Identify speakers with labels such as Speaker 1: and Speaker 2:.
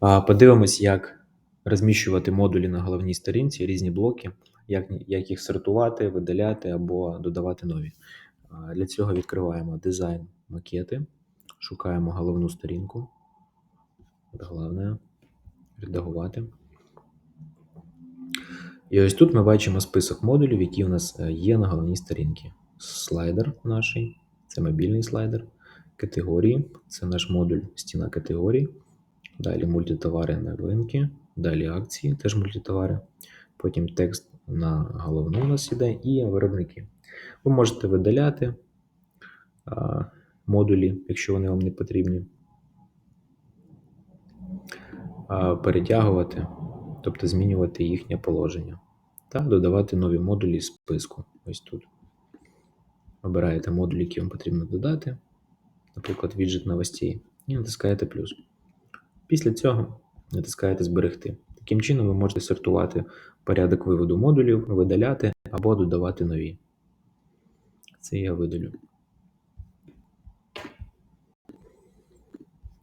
Speaker 1: Подивимось, як розміщувати модулі на головній сторінці, різні блоки, як, як їх сортувати, видаляти або додавати нові. Для цього відкриваємо дизайн макети, шукаємо головну сторінку. Головне редагувати. І ось тут ми бачимо список модулів, які у нас е, є на головній сторінці. Слайдер наш, це мобільний слайдер. Категорії це наш модуль стіна категорій. Далі мультитовари новинки, далі акції, теж мультитовари. Потім текст на головну у нас іде і виробники. Ви можете видаляти а, модулі, якщо вони вам не потрібні. А, перетягувати, тобто змінювати їхнє положення. Та додавати нові модулі з списку. Ось тут. Обираєте модуль, який вам потрібно додати, наприклад, віджит новостей, і натискаєте плюс. Після цього натискаєте Зберегти. Таким чином ви можете сортувати порядок виводу модулів, видаляти або додавати нові. Це я видалю.